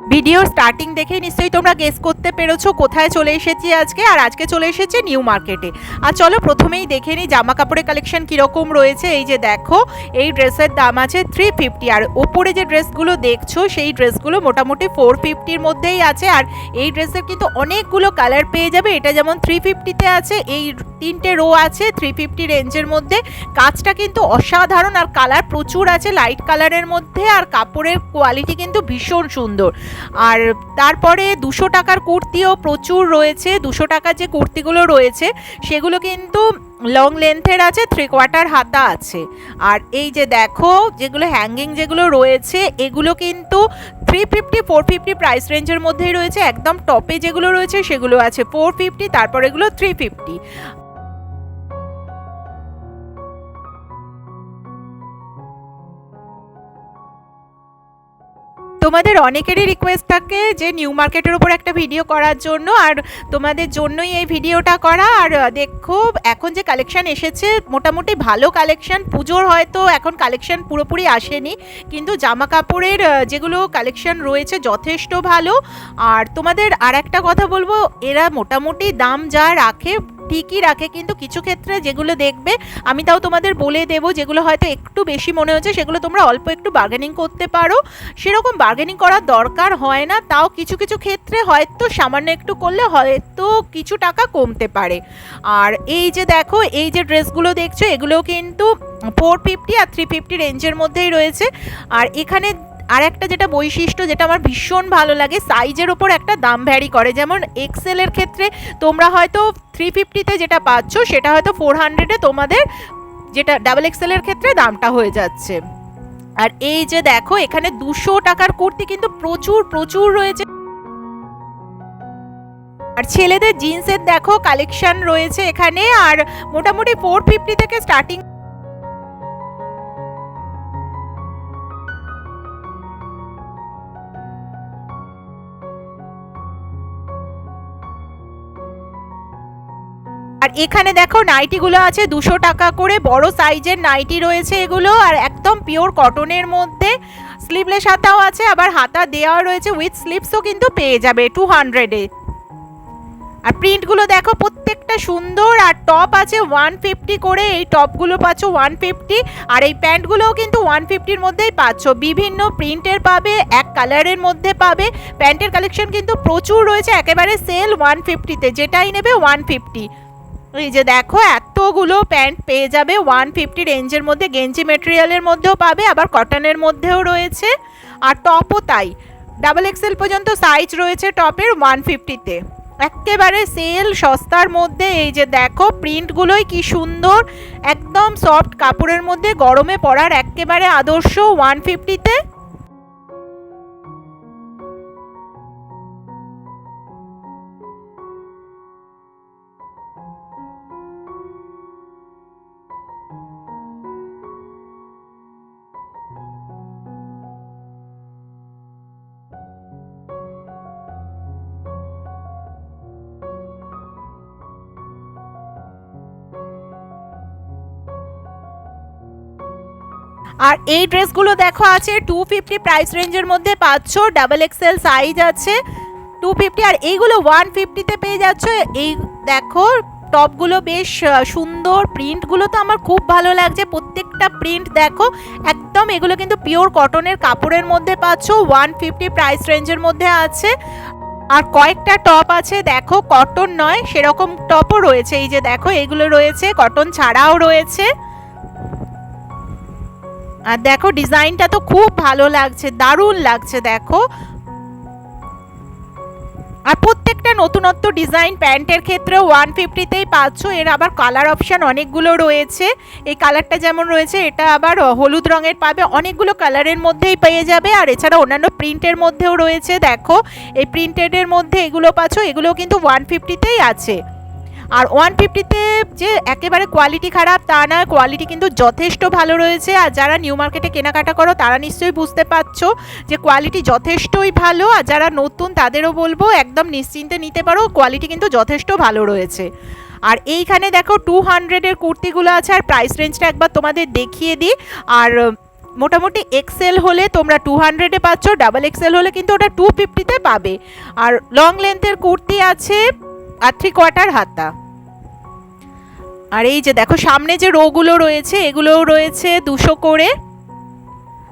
Video starting দেখেই নিশ্চয়ই তোমরা গেস করতে পেরেছ কোথায় চলে এসেছি আজকে আর আজকে চলে এসেছে নিউ মার্কেটে আর চলো প্রথমেই দেখে নিই জামা কাপড়ের কালেকশন কীরকম রয়েছে। এই যে দেখো, এই ড্রেসের দাম আছে থ্রি ফিফটি আর ওপরে যে ড্রেসগুলো দেখছ, সেই ড্রেসগুলো মোটামুটি ফোর ফিফটির মধ্যেই আছে। আর এই ড্রেসের কিন্তু অনেকগুলো কালার পেয়ে যাবে। এটা যেমন থ্রি ফিফটিতে আছে, এই তিনটে রো আছে থ্রি ফিফটি রেঞ্জের মধ্যে। কাজটা কিন্তু অসাধারণ। আর কালার প্রচুর আছে লাইট কালারের মধ্যে। আর কাপড়ের কোয়ালিটি কিন্তু ভীষণ সুন্দর। আর তারপরে দুশো টাকার কুর্তিও প্রচুর রয়েছে। দুশো টাকার যে কুর্তিগুলো রয়েছে, সেগুলো কিন্তু লং লেন্থের আছে থ্রি কোয়ার্টার হাতা আছে। আর এই যে দেখো, যেগুলো হ্যাঙ্গিং যেগুলো রয়েছে, এগুলো কিন্তু three fifty four fifty price রেঞ্জের মধ্যেই রয়েছে। একদম টপে যেগুলো রয়েছে, সেগুলো আছে ফোর ফিফটি তারপর এগুলো থ্রি ফিফটি তোমাদের অনেকেরই রিকোয়েস্ট থাকে যে নিউ মার্কেটের উপর একটা ভিডিও করার জন্য, আর তোমাদের জন্যই এই ভিডিওটা করা। আর দেখো, এখন যে কালেকশন এসেছে, মোটামুটি ভালো কালেকশন পুজোর হয়তো এখন কালেকশন পুরোপুরি আসেনি, কিন্তু জামা কাপড়ের যেগুলো কালেকশন রয়েছে যথেষ্ট ভালো। আর তোমাদের আর একটা কথা বলব, এরা মোটামুটি দাম যা রাখে ঠিকই রাখে, কিন্তু কিছু ক্ষেত্রে যেগুলো দেখবে, আমি তাও তোমাদের বলে দেবো, যেগুলো হয়তো একটু বেশি মনে হচ্ছে, সেগুলো তোমরা অল্প একটু বার্গেনিং করতে পারো। সেরকম বার্গেনিং করার দরকার হয় না, তাও কিছু কিছু ক্ষেত্রে হয়তো সামান্য একটু করলে হয়তো কিছু টাকা কমতে পারে। আর এই যে দেখো, এই যে ড্রেসগুলো দেখছ, এগুলোও কিন্তু ফোর ফিফটি আর থ্রি ফিফটি রেঞ্জের মধ্যেই রয়েছে। আর এখানে আর একটা যেটা বৈশিষ্ট্য যেটা আমার ভীষণ ভালো লাগে সাইজের ওপর একটা দাম ভ্যারি করে। যেমন এক্সেলের ক্ষেত্রে তোমরা হয়তো থ্রি ফিফটিতে যেটা পাচ্ছ, সেটা হয়তো ফোর হান্ড্রেডে তোমাদের যেটা ডাবল এক্সেলের ক্ষেত্রে দামটা হয়ে যাচ্ছে। আর এই যে দেখো, এখানে দুশো টাকার কুর্তি কিন্তু প্রচুর প্রচুর রয়েছে। আর ছেলেদের জিন্সের দেখো কালেকশন রয়েছে এখানে। আর মোটামুটি ফোর ফিফটি থেকে স্টার্টিং এখানে দেখো নাইটিগুলো আছে দুশো টাকা করে। বড় সাইজের নাইটি রয়েছে এগুলো আর একদম পিওর কটনের মধ্যে। স্লিভলেস হাতাও আছে, আবার হাতা দেওয়া রয়েছে উইথ স্লিভসও কিন্তু পেয়ে যাবে টু হান্ড্রেডে আর প্রিন্টগুলো দেখো প্রত্যেকটা সুন্দর, আর টপ আছে ওয়ান ফিফটি করে, এই টপগুলো পাচ্ছ ওয়ান ফিফটি আর এই প্যান্টগুলোও কিন্তু ওয়ান ফিফটির মধ্যেই পাচ্ছ। বিভিন্ন প্রিন্টের পাবে, এক কালারের মধ্যে পাবে। প্যান্টের কালেকশন কিন্তু প্রচুর রয়েছে, একেবারে সেল ওয়ান ফিফটিতে যেটাই নেবে ওয়ান ফিফটি এই যে দেখো, এতগুলো প্যান্ট পেয়ে যাবে। ওয়ান ফিফটি রেঞ্জের মধ্যে, গেঞ্জি মেটেরিয়ালের মধ্যেও পাবে, আবার কটনের মধ্যেও রয়েছে। আর টপও তাই। ডাবল এক্সেল পর্যন্ত সাইজ রয়েছে টপের ওয়ান ফিফটিতে একেবারে সেল সস্তার মধ্যে, এই যে দেখো প্রিন্টগুলোই কি সুন্দর। একদম সফট কাপড়ের মধ্যে গরমে পরার একেবারে আদর্শ ওয়ান ফিফটিতে আর এই ড্রেসগুলো দেখো আছে টু ফিফটি প্রাইস রেঞ্জের মধ্যে পাচ্ছ ডাবল এক্সেল সাইজ আছে টু ফিফটি আর এইগুলো ওয়ান ফিফটিতে পেয়ে যাচ্ছ। এই দেখো টপগুলো বেশ সুন্দর প্রিন্টগুলো তো আমার খুব ভালো লাগছে। প্রত্যেকটা প্রিন্ট দেখো, একদম এগুলো কিন্তু পিওর কটনের কাপড়ের মধ্যে পাচ্ছ ওয়ান ফিফটি প্রাইস রেঞ্জের মধ্যে আছে। আর কয়েকটা টপ আছে, দেখো কটন নয়, সেরকম টপও রয়েছে। এই যে দেখো, এগুলো রয়েছে কটন ছাড়াও রয়েছে। আর দেখো, ডিজাইনটা তো খুব ভালো লাগছে, দারুণ লাগছে, দেখো। আর প্রত্যেকটা নতুনত্ব ডিজাইন প্যান্টের ক্ষেত্রে ওয়ান ফিফটিতেই পাচ্ছ, এর আবার কালার অপশান অনেকগুলো রয়েছে। এই কালারটা যেমন রয়েছে, এটা আবার হলুদ রঙের পাবে, অনেকগুলো কালারের মধ্যেই পেয়ে যাবে। আর এছাড়া অন্যান্য প্রিন্টের মধ্যেও রয়েছে, দেখো। এই প্রিন্টেডের মধ্যে এগুলো পাচ্ছ এগুলো কিন্তু ওয়ান ফিফটিতেই আছে। আর ওয়ান ফিফটিতে যে একেবারে কোয়ালিটি খারাপ, তা না কোয়ালিটি কিন্তু যথেষ্ট ভালো রয়েছে। আর যারা নিউ মার্কেটে কেনাকাটা করো, তারা নিশ্চয়ই বুঝতে পারছ যে কোয়ালিটি যথেষ্টই ভালো। আর যারা নতুন, তাদেরও বলব, একদম নিশ্চিন্তে নিতে পারো কোয়ালিটি কিন্তু যথেষ্ট ভালো রয়েছে। আর এইখানে দেখো টু হান্ড্রেডের কুর্তিগুলো আছে। আর প্রাইস রেঞ্জটা একবার তোমাদের দেখিয়ে দিই। আর মোটামুটি এক্সেল হলে তোমরা টু হান্ড্রেডে পাচ্ছ ডাবল এক্সেল হলে কিন্তু ওটা টু ফিফটিতে পাবে। আর লং লেন্থের কুর্তি আছে, আর থ্রি কোয়ার্টার হাতা। আর এই যে দেখো, সামনে যে রোগুলো রয়েছে, এগুলোও রয়েছে দুশো করে।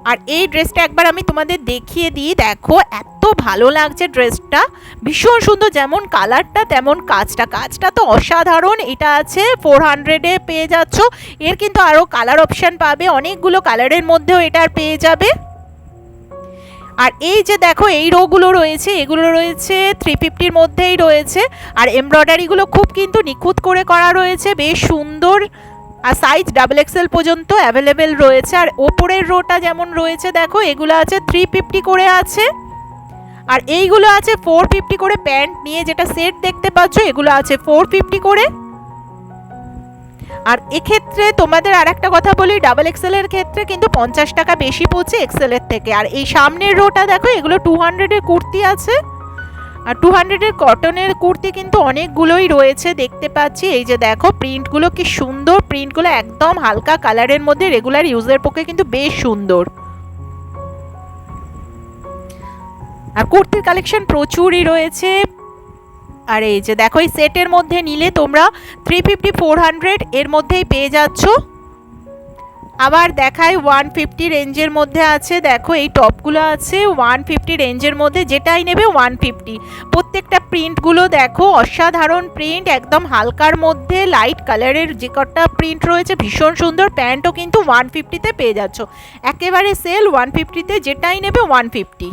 আর এই ড্রেসটা একবার আমি তোমাদের দেখিয়ে দিই। দেখো, এত ভালো লাগছে ড্রেসটা। ভীষণ সুন্দর, যেমন কালারটা, তেমন কাজটা। কাজটা তো অসাধারণ। এটা আছে ফোর হান্ড্রেডে পেয়ে যাচ্ছ। এর কিন্তু আরও কালার অপশান পাবে। অনেকগুলো কালারের মধ্যেও এটা পেয়ে যাবে। আর এই যে দেখো, এই রোগুলো রয়েছে, এগুলো রয়েছে থ্রি ফিফটির মধ্যেই রয়েছে, আর এমব্রয়ডারিগুলো খুব কিন্তু নিখুঁত করে করা রয়েছে, বেশ সুন্দর, আর সাইজ ডাবল এক্সেল পর্যন্ত অ্যাভেলেবেল রয়েছে, আর ওপরের রোটা যেমন রয়েছে, দেখো, এগুলো আছে থ্রি ফিফটি করে আছে, আর এইগুলো আছে ফোর ফিফটি করে প্যান্ট নিয়ে যেটা সেট দেখতে পাচ্ছ, এগুলো আছে ফোর ফিফটি করে আর এক্ষেত্রে তোমাদের আর একটা কথা বলি ডাবল এক্সেলের ক্ষেত্রে কিন্তু পঞ্চাশ টাকা বেশি পড়ছে এক্সেলের থেকে। আর এই সামনের রোটা দেখো, এগুলো টু হান্ড্রেডের কুর্তি আছে। আর টু হান্ড্রেডের কটনের কুর্তি কিন্তু অনেকগুলোই রয়েছে, দেখতে পাচ্ছি। এই যে দেখো প্রিন্টগুলো কি সুন্দর প্রিন্টগুলো একদম হালকা কালারের মধ্যে রেগুলার ইউজের পক্ষে কিন্তু বেশ সুন্দর। আর কুর্তির কালেকশন প্রচুরই রয়েছে। আর এই যে দেখো, এই সেটের মধ্যে নিলে তোমরা থ্রি ফিফটি ফোর হান্ড্রেড এর মধ্যেই পেয়ে যাচ্ছ। আবার দেখায় ওয়ান ফিফটি রেঞ্জের মধ্যে আছে, দেখো এই টপগুলো আছে ওয়ান ফিফটি রেঞ্জের মধ্যে যেটাই নেবে ওয়ান ফিফটি প্রত্যেকটা প্রিন্টগুলো দেখো, অসাধারণ প্রিন্ট একদম হালকার মধ্যে লাইট কালারের যে কটা প্রিন্ট রয়েছে, ভীষণ সুন্দর প্যান্টও কিন্তু ওয়ান ফিফটিতে পেয়ে যাচ্ছ। একেবারে সেল ওয়ান ফিফটিতে যেটাই নেবে ওয়ান ফিফটি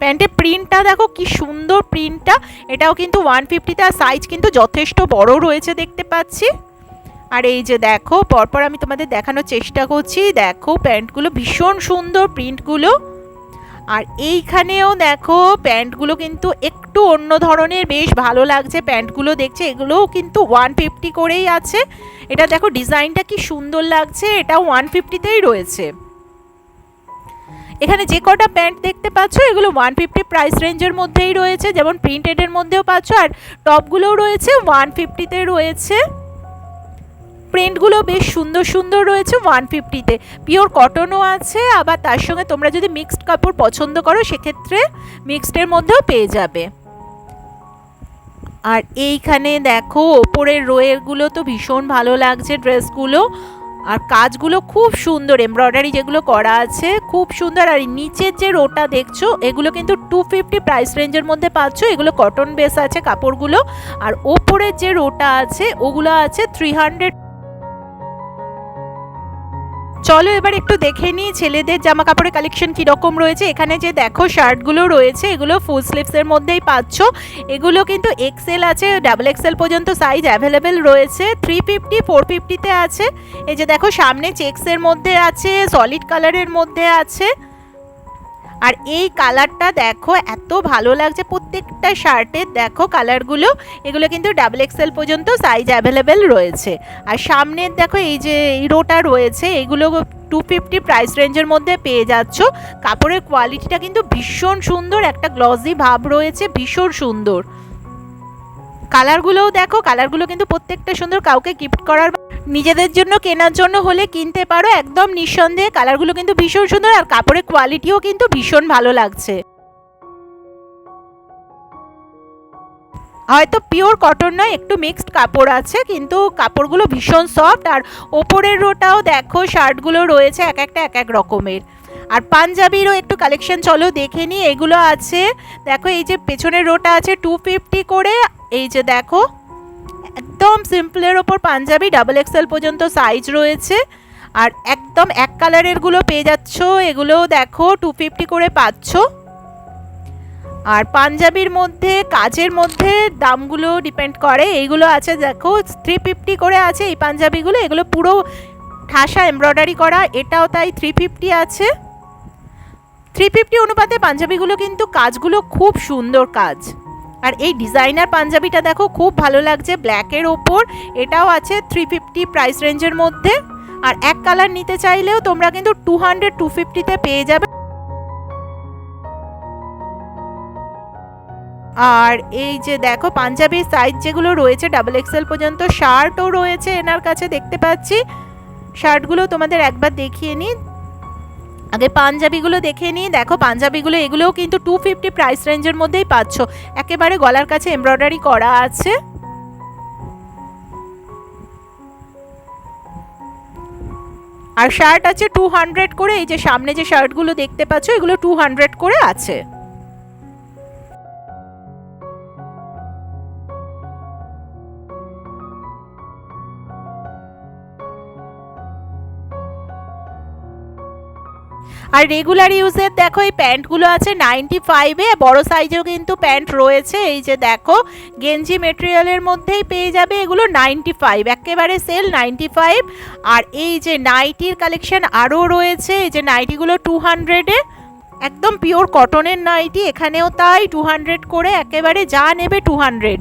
প্যান্টের প্রিন্টটা দেখো কি সুন্দর প্রিন্টটা। এটাও কিন্তু ওয়ান ফিফটিতে আর সাইজ কিন্তু যথেষ্ট বড় রয়েছে দেখতে পাচ্ছি। আর এই যে দেখো, পরপর আমি তোমাদের দেখানোর চেষ্টা করছি। দেখো প্যান্টগুলো ভীষণ সুন্দর প্রিন্টগুলো। আর এইখানেও দেখো প্যান্টগুলো কিন্তু একটু অন্য ধরনের, বেশ ভালো লাগছে প্যান্টগুলো দেখছে। এগুলোও কিন্তু ওয়ান ফিফটি করেই আছে। এটা দেখো ডিজাইনটা কি সুন্দর লাগছে। এটা ওয়ান ফিফটিতেই রয়েছে। এখানে যে কটা প্যান্ট দেখতে পাচ্ছ, এগুলো ওয়ান ফিফটি প্রাইস রেঞ্জের মধ্যেই রয়েছে, যেমন প্রিন্টেডের মধ্যেও পাচ্ছ, আর টপগুলোও রয়েছে ওয়ান ফিফটিতে রয়েছে। প্রিন্টগুলো বেশ সুন্দর সুন্দর রয়েছে ওয়ান ফিফটিতে পিওর কটনও আছে, আবার তার সঙ্গে তোমরা যদি মিক্সড কাপড় পছন্দ করো, সেক্ষেত্রে মিক্সডের মধ্যেও পেয়ে যাবে। আর এইখানে দেখো, ওপরের রোয়েরগুলো তো ভীষণ ভালো লাগছে ড্রেসগুলো আর কাজগুলো খুব সুন্দর এমব্রয়ডারি যেগুলো করা আছে খুব সুন্দর। আর নিচের যে রোটা দেখছ, এগুলো কিন্তু টু ফিফটি প্রাইস রেঞ্জের মধ্যে পাচ্ছ। এগুলো কটন বেস আছে কাপড়গুলো। আর ওপরের যে রোটা আছে, ওগুলো আছে থ্রি হান্ড্রেড চলো এবার একটু দেখে নিই ছেলেদের জামা কাপড়ের কালেকশন কীরকম রয়েছে। এখানে যে দেখো শার্টগুলো রয়েছে, এগুলো ফুল স্লিভসের মধ্যেই পাচ্ছ। এগুলো কিন্তু এক্সেল আছে ডাবল এক্সেল পর্যন্ত সাইজ অ্যাভেলেবেল রয়েছে। থ্রি ফিফটি ফোর ফিফটিতে আছে। এই যে দেখো সামনে চেক্সের মধ্যে আছে সলিড কালারের মধ্যে আছে। আর এই কালারটা দেখো, এত ভালো লাগছে। প্রত্যেকটা শার্টের দেখো কালারগুলো, এগুলো কিন্তু ডাবল এক্সেল পর্যন্ত সাইজ অ্যাভেলেবেল রয়েছে। আর সামনের দেখো, এই যে এই রোটা রয়েছে, এগুলো টু ফিফটি প্রাইস রেঞ্জের মধ্যে পেয়ে যাচ্ছ। কাপড়ের কোয়ালিটিটা কিন্তু ভীষণ সুন্দর, একটা গ্লসি ভাব রয়েছে, ভীষণ সুন্দর। কালারগুলোও দেখো, কালারগুলো কিন্তু প্রত্যেকটা সুন্দর কাউকে গিফট করার নিজেদের জন্য, কেনার জন্য হলে কিনতে পারো। একদম নিঃসন্দেহে কালারগুলো কিন্তু ভীষণ সুন্দর আর কাপড়ের কোয়ালিটিও কিন্তু ভীষণ ভালো লাগছে। হয়তো পিওর কটন নয়, একটু মিক্সড কাপড় আছে, কিন্তু কাপড়গুলো ভীষণ সফট আর ওপরের রোটাও দেখো শার্টগুলো রয়েছে এক একটা, এক এক রকমের। আর পাঞ্জাবিরও একটু কালেকশন চলো দেখে নিই, এগুলো আছে, দেখো এই যে পেছনের রোটা আছে টু ফিফটি করে, এই যে দেখো, একদম সিম্পলের ওপর পাঞ্জাবি ডাবল এক্সেল পর্যন্ত সাইজ রয়েছে, আর একদম এক কালারেরগুলো পেয়ে যাচ্ছ, এগুলোও দেখো টু ফিফটি করে পাচ্ছ। আর পাঞ্জাবির মধ্যে, কাজের মধ্যে দামগুলো ডিপেন্ড করে, এইগুলো আছে দেখো থ্রি ফিফটি করে আছে এই পাঞ্জাবিগুলো, এগুলো পুরো ঠাসা এমব্রয়ডারি করা, এটাও তাই থ্রি ফিফটি আছে। থ্রি ফিফটি অনুপাতে পাঞ্জাবিগুলো কিন্তু কাজগুলো খুব সুন্দর কাজ। আর এই ডিজাইনার পাঞ্জাবিটা দেখো, খুব ভালো লাগছে। ব্ল্যাকের ওপর এটাও আছে থ্রি ফিফটি প্রাইস রেঞ্জের মধ্যে। আর এক কালার নিতে চাইলেও তোমরা কিন্তু টু হান্ড্রেড টু ফিফটিতে পেয়ে যাবে। আর এই যে দেখো, পাঞ্জাবির সাইজ যেগুলো রয়েছে ডাবল এক্সেল পর্যন্ত শার্টও রয়েছে এনার কাছে দেখতে পাচ্ছি। শার্টগুলো তোমাদের একবার দেখিয়ে নিই। আগে পাঞ্জাবিগুলো দেখে নিই। দেখো, পাঞ্জাবিগুলো, এগুলোও কিন্তু টু ফিফটি প্রাইস রেঞ্জের মধ্যেই পাচ্ছ। একেবারে গলার কাছে এমব্রয়ডারি করা আছে। আর শার্ট আছে টু হান্ড্রেড করে। এই যে সামনে যে শার্টগুলো দেখতে পাচ্ছ, এগুলো টু হান্ড্রেড করে আছে। আর রেগুলার ইউজের দেখো, এই প্যান্টগুলো আছে নাইনটি ফাইভে বড় সাইজেও কিন্তু প্যান্ট রয়েছে। এই যে দেখো, গেঞ্জি মেটেরিয়ালের মধ্যেই পেয়ে যাবে এগুলো নাইনটি ফাইভ একেবারে সেল নাইনটি ফাইভ আর এই যে নাইটির কালেকশন আরও রয়েছে, এই যে নাইটিগুলো টু হান্ড্রেডে একদম পিওর কটনের নাইটি এখানেও তাই টু হান্ড্রেড করে, একেবারে যা নেবে টু হান্ড্রেড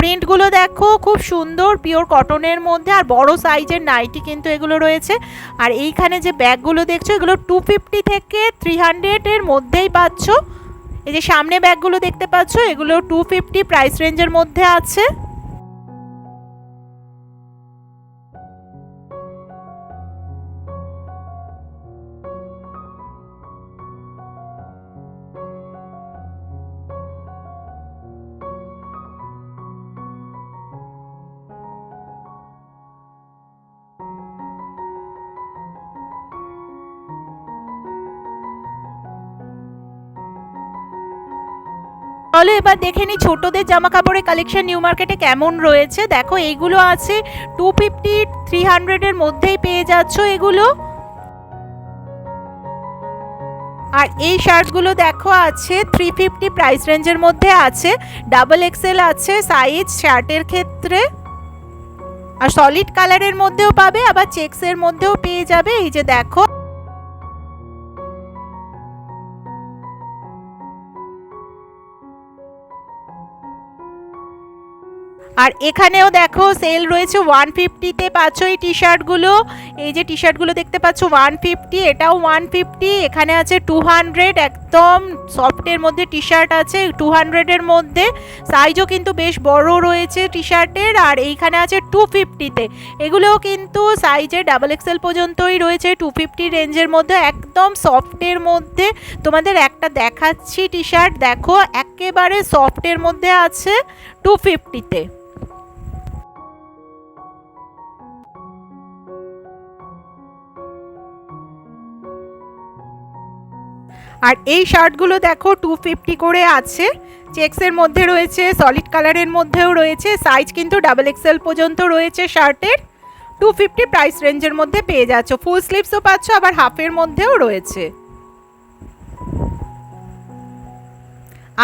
প্রিন্টগুলো দেখো, খুব সুন্দর পিওর কটনের মধ্যে, আর বড় সাইজের নাইটি কিন্তু এগুলো রয়েছে। আর এইখানে যে ব্যাগগুলো দেখছ, এগুলো টু ফিফটি থেকে থ্রি হান্ড্রেডের মধ্যেই পাচ্ছ। এই যে সামনে ব্যাগগুলো দেখতে পাচ্ছ, এগুলো টু ফিফটি প্রাইস রেঞ্জের মধ্যে আছে। চলো এবার দেখে নিই ছোটদের জামা কাপড়ের কালেকশন নিউ মার্কেটে কেমন রয়েছে। দেখো এইগুলো আছে টু ফিফটি থ্রি হান্ড্রেডের মধ্যেই পেয়ে যাচ্ছ এগুলো। আর এই শার্টগুলো দেখো আছে থ্রি ফিফটি প্রাইস রেঞ্জের মধ্যে আছে ডাবল এক্সেল আছে সাইজ শার্টের ক্ষেত্রে। আর সলিড কালারের মধ্যেও পাবে, আবার চেক্সের মধ্যেও পেয়ে যাবে। এই যে দেখো। আর এখানেও দেখো সেল রয়েছে ওয়ান ফিফটিতে পাচ্ছ এই টি শার্টগুলো এই যে টি শার্টগুলো দেখতে পাচ্ছ ওয়ান ফিফটি এটাও ওয়ান ফিফটি এখানে আছে টু হান্ড্রেড একদম সফটের মধ্যে টি শার্ট আছে টু হান্ড্রেডের মধ্যে। সাইজও কিন্তু বেশ বড় রয়েছে টি শার্টের আর এইখানে আছে টু ফিফটিতে এগুলোও কিন্তু সাইজে ডাবল এক্সেল পর্যন্তই রয়েছে টু ফিফটি রেঞ্জের মধ্যে, একদম সফটের মধ্যে। তোমাদের একটা দেখাচ্ছি টি শার্ট দেখো একেবারে সফটের মধ্যে আছে টু ফিফটিতে আর এই শার্টগুলো দেখো টু ফিফটি করে আছে। চেক্সের মধ্যে রয়েছে সলিড কালারের মধ্যেও রয়েছে সাইজ কিন্তু ডাবল এক্সেল পর্যন্ত রয়েছে শার্টের। টু ফিফটি প্রাইস রেঞ্জের মধ্যে পেয়ে যাচ্ছ। ফুল স্লিভসও পাচ্ছ, আবার হাফের মধ্যেও রয়েছে।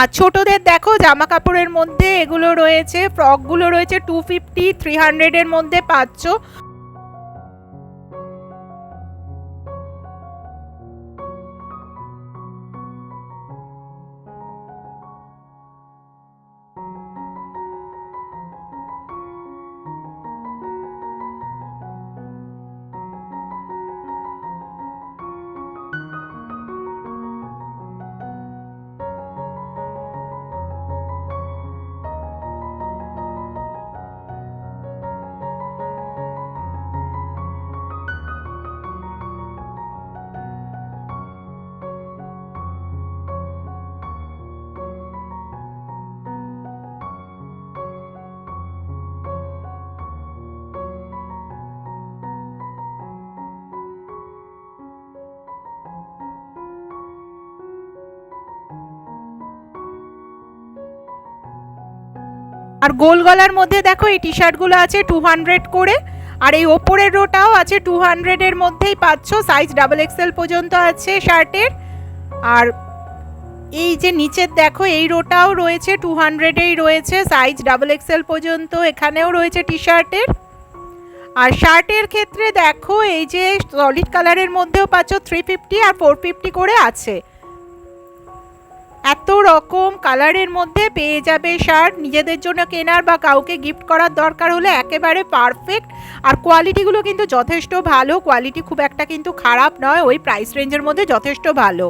আর ছোটদের দেখো জামা কাপড়ের মধ্যে এগুলো রয়েছে ফ্রকগুলো রয়েছে টু ফিফটি থ্রি হান্ড্রেডের মধ্যে পাচ্ছ। আর গোল গলার মধ্যে দেখো এই টি শার্টগুলো আছে টু হান্ড্রেড করে, আর এই ওপরের রোটাও আছে টু হান্ড্রেডের মধ্যেই পাচ্ছ সাইজ ডাবল এক্সেল পর্যন্ত আছে শার্টের। আর এই যে নিচের দেখো, এই রোটাও রয়েছে টু হান্ড্রেডেই রয়েছে সাইজ ডাবল এক্সেল পর্যন্ত এখানেও রয়েছে টি শার্টের আর শার্টের ক্ষেত্রে দেখো এই যে সলিড কালারের মধ্যেও পাচ্ছ থ্রি ফিফটি আর ফোর ফিফটি করে আছে। এত রকম কালারের মধ্যে পেয়ে যাবে শার্ট। নিজেদের জন্য কেনার বা কাউকে গিফট করার দরকার হলে একেবারে পারফেক্ট আর কোয়ালিটিগুলো কিন্তু যথেষ্ট ভালো। কোয়ালিটি খুব একটা কিন্তু খারাপ নয়। ওই প্রাইস রেঞ্জের মধ্যে যথেষ্ট ভালো।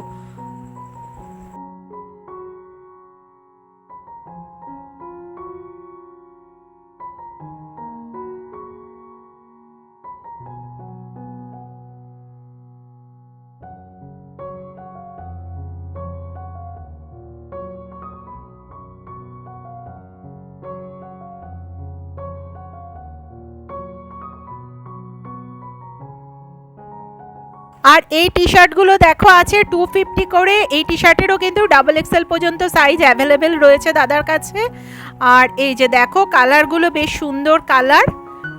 আর এই টি শার্টগুলো দেখো আছে টু ফিফটি করে। এই টি শার্টেরও কিন্তু ডাবল এক্সেল পর্যন্ত সাইজ অ্যাভেলেবেল রয়েছে দাদার কাছে। আর এই যে দেখো কালারগুলো বেশ সুন্দর কালার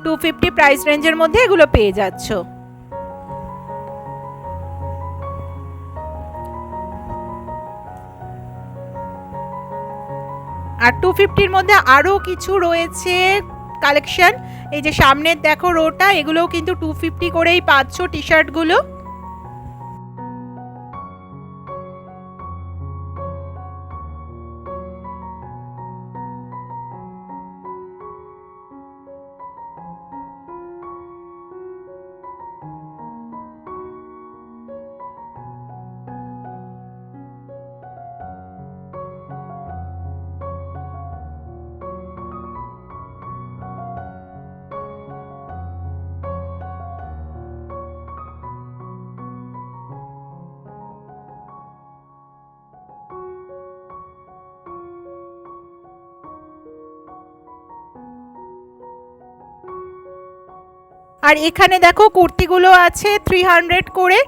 টু ফিফটি প্রাইস রেঞ্জের মধ্যে এগুলো পেয়ে যাচ্ছ। আর টু ফিফটির মধ্যে আরও কিছু রয়েছে কালেকশন এই যে সামনের দেখো রোটা এগুলোও কিন্তু টু ফিফটি করেই পাচ্ছ টি শার্টগুলো আর এখানে দেখো কুর্তিগুলো আছে থ্রি হান্ড্রেড করে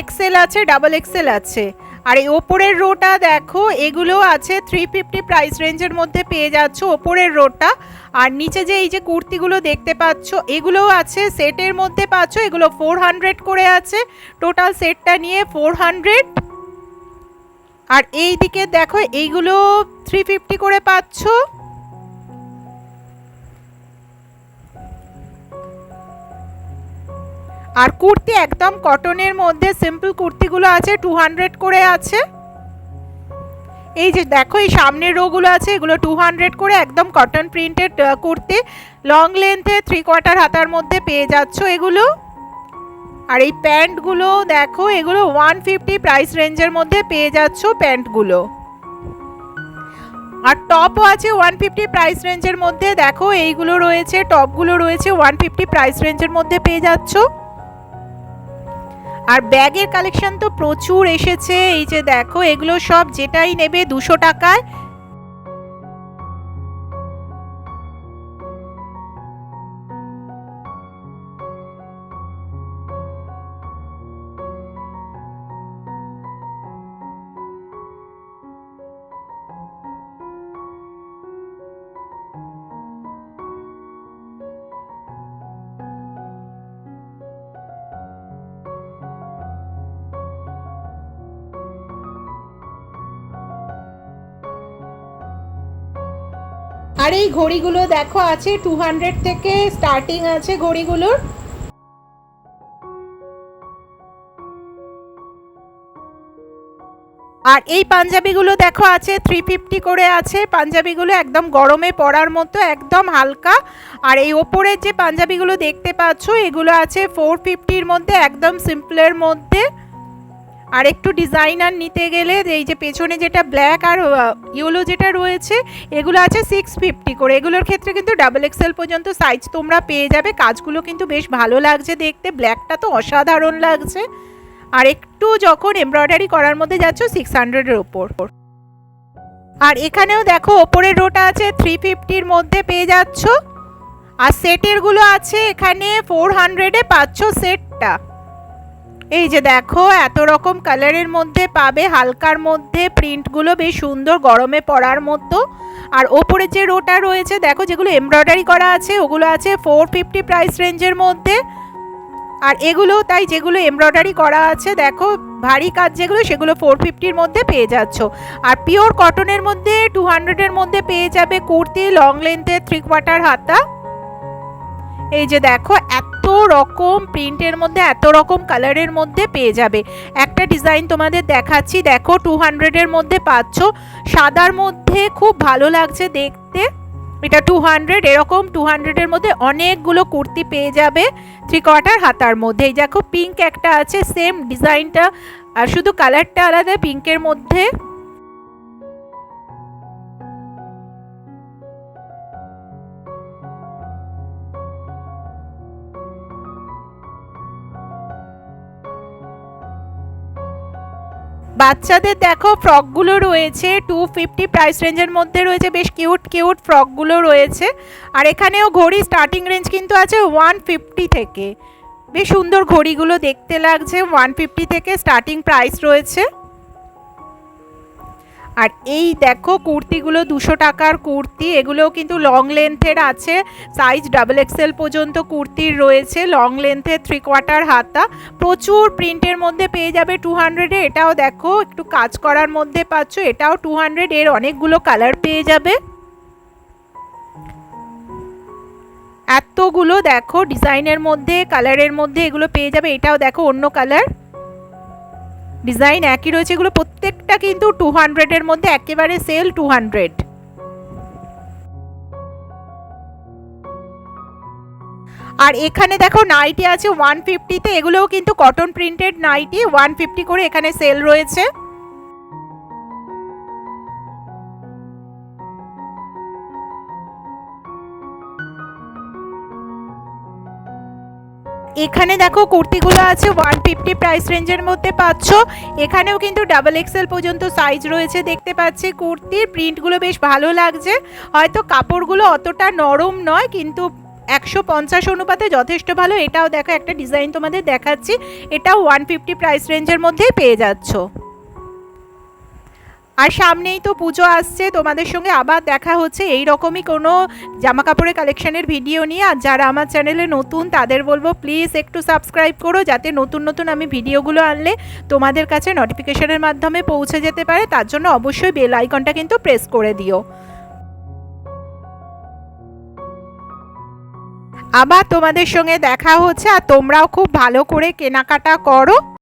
এক্সেল আছে ডাবল এক্সেল আছে। আর এই ওপরের রোটা দেখো, এগুলো আছে থ্রি ফিফটি প্রাইস রেঞ্জের মধ্যে পেয়ে যাচ্ছ ওপরের রোটা। আর নিচে যে এই যে কুর্তিগুলো দেখতে পাচ্ছ, এগুলোও আছে সেটের মধ্যে পাচ্ছ, এগুলো ফোর হান্ড্রেড করে আছে। টোটাল সেটটা নিয়ে ফোর হান্ড্রেড আর এই দিকে দেখো, এইগুলো থ্রি ফিফটি করে পাচ্ছ। আর কুর্তি একদম কটনের মধ্যে সিম্পল কুর্তিগুলো আছে টু হান্ড্রেড করে আছে। এই যে দেখো, এই সামনের রোগুলো আছে, এগুলো টু হান্ড্রেড করে একদম কটন প্রিন্টেড কুর্তি। লং লেন্থে থ্রি কোয়ার্টার হাতার মধ্যে পেয়ে যাচ্ছ এগুলো। আর এই প্যান্টগুলো দেখো, এগুলো ওয়ান ফিফটি প্রাইস রেঞ্জের মধ্যে পেয়ে যাচ্ছ প্যান্টগুলো। আর টপও আছে ওয়ান ফিফটি প্রাইস রেঞ্জের মধ্যে। দেখো, এইগুলো রয়েছে টপগুলো রয়েছে ওয়ান ফিফটি প্রাইস রেঞ্জের মধ্যে পেয়ে যাচ্ছ। আর ব্যাগের কালেকশন তো প্রচুর এসেছে, এই যে দেখো, এগুলো সব যেটাই নেবে দুশো টাকায় আর এই ঘড়িগুলো দেখো, আছে টু হান্ড্রেড থেকে স্টার্টিং আছে ঘড়িগুলোর। আর এই পাঞ্জাবিগুলো দেখো, আছে থ্রি ফিফটি করে আছে। পাঞ্জাবিগুলো একদম গরমে পরার মতো, একদম হালকা। আর এই ওপরের যে পাঞ্জাবিগুলো দেখতে পাচ্ছ, এগুলো আছে ফোর ফিফটির মধ্যে, একদম সিম্পলের মধ্যে। আর একটু ডিজাইনার নিতে গেলে এই যে পেছনে যেটা ব্ল্যাক আর ইয়েলো যেটা রয়েছে, এগুলো আছে সিক্স ফিফটি করে। এগুলোর ক্ষেত্রে কিন্তু ডাবল এক্সেল পর্যন্ত সাইজ তোমরা পেয়ে যাবে। কাজগুলো কিন্তু বেশ ভালো লাগছে দেখতে। ব্ল্যাকটা তো অসাধারণ লাগছে। আর একটু যখন এমব্রয়ডারি করার মধ্যে যাচ্ছ সিক্স হান্ড্রেডের ওপর আর এখানেও দেখো ওপরের রোটা আছে থ্রি ফিফটির মধ্যে পেয়ে যাচ্ছ। আর সেটেরগুলো আছে এখানে ফোর হান্ড্রেডে পাচ্ছ সেটটা এই যে দেখো, এত রকম কালারের মধ্যে পাবে, হালকার মধ্যে প্রিন্টগুলো বেশ সুন্দর গরমে পরার মতো। আর ওপরে যে রোটা রয়েছে, দেখো যেগুলো এমব্রয়ডারি করা আছে, ওগুলো আছে ফোর ফিফটি প্রাইস রেঞ্জের মধ্যে। আর এগুলো তাই যেগুলো এমব্রয়ডারি করা আছে, দেখো ভারী কাজ যেগুলো, সেগুলো ফোর ফিফটির মধ্যে পেয়ে যাচ্ছ। আর পিওর কটনের মধ্যে টু হান্ড্রেডের মধ্যে পেয়ে যাবে কুর্তি লং লেন্থের থ্রি কোয়ার্টার হাতা। এই যে দেখো, এত রকম প্রিন্টের মধ্যে, এত রকম কালারের মধ্যে পেয়ে যাবে। একটা ডিজাইন তোমাদের দেখাচ্ছি, দেখো টু হান্ড্রেডের মধ্যে পাচ্ছ। সাদার মধ্যে খুব ভালো লাগছে দেখতে। এটা টু হান্ড্রেড এরকম টু হান্ড্রেডের মধ্যে অনেকগুলো কুর্তি পেয়ে যাবে থ্রি কোয়ার্টার হাতার মধ্যে। এই দেখো পিঙ্ক একটা আছে সেম ডিজাইনটা আর শুধু কালারটা আলাদা পিঙ্কের মধ্যে। বাচ্চাদের দেখো, ফ্রকগুলো রয়েছে টু ফিফটি প্রাইস রেঞ্জের মধ্যে রয়েছে, বেশ কিউট কিউট ফ্রকগুলো রয়েছে। আর এখানেও ঘড়ি স্টার্টিং রেঞ্জ কিন্তু আছে ওয়ান ফিফটি থেকে। বেশ সুন্দর ঘড়িগুলো দেখতে লাগছে ওয়ান ফিফটি থেকে স্টার্টিং প্রাইস রয়েছে। আর এই দেখো কুর্তিগুলো দুশো টাকার কুর্তি, এগুলোও কিন্তু লং লেন্থের আছে। সাইজ ডাবল এক্সেল পর্যন্ত কুর্তির রয়েছে লং লেন্থের থ্রি কোয়ার্টার হাতা। প্রচুর প্রিন্টের মধ্যে পেয়ে যাবে টু হান্ড্রেডে এটাও দেখো, একটু কাজ করার মধ্যে পাচ্ছ, এটাও টু হান্ড্রেড এর অনেকগুলো কালার পেয়ে যাবে। এতগুলো দেখো ডিজাইনের মধ্যে কালারের মধ্যে এগুলো পেয়ে যাবে, এটাও দেখো অন্য কালার ডিজাইন একই রয়েছে, এগুলো প্রত্যেকটা কিন্তু টু হান্ড্রেডের মধ্যে একেবারে সেল টু হান্ড্রেড আর এখানে দেখো নাইটি আছে ওয়ান ফিফটিতে এগুলোও কিন্তু cotton printed nighty one fifty করে এখানে সেল রয়েছে। এখানে দেখো কুর্তিগুলো আছে ওয়ান ফিফটি প্রাইস রেঞ্জের মধ্যে পাচ্ছ। এখানেও কিন্তু ডাবল এক্সেল পর্যন্ত সাইজ রয়েছে, দেখতে পাচ্ছি কুর্তির। প্রিন্টগুলো বেশ ভালো লাগছে। হয়তো কাপড়গুলো অতটা নরম নয়, কিন্তু একশো পঞ্চাশ অনুপাতে যথেষ্ট ভালো। এটাও দেখো, একটা ডিজাইন তোমাদের দেখাচ্ছি। এটাও ওয়ান ফিফটি প্রাইস রেঞ্জের মধ্যেই পেয়ে যাচ্ছ। আর সামনেই তো পুজো আসছে, তোমাদের সঙ্গে আবার দেখা হচ্ছে। এই রকমই কোনো জামা কাপড়ের কালেকশনের ভিডিও নিয়ে। আর যারা আমার চ্যানেলে নতুন, তাদের বলব প্লিজ একটু সাবস্ক্রাইব করো, যাতে নতুন নতুন আমি ভিডিওগুলো আনলে তোমাদের কাছে নোটিফিকেশনের মাধ্যমে পৌঁছে যেতে পারে। তার জন্য অবশ্যই বেল আইকনটা কিন্তু প্রেস করে দিও। আবার তোমাদের সঙ্গে দেখা হচ্ছে, আর তোমরাও খুব ভালো করে কেনাকাটা করো।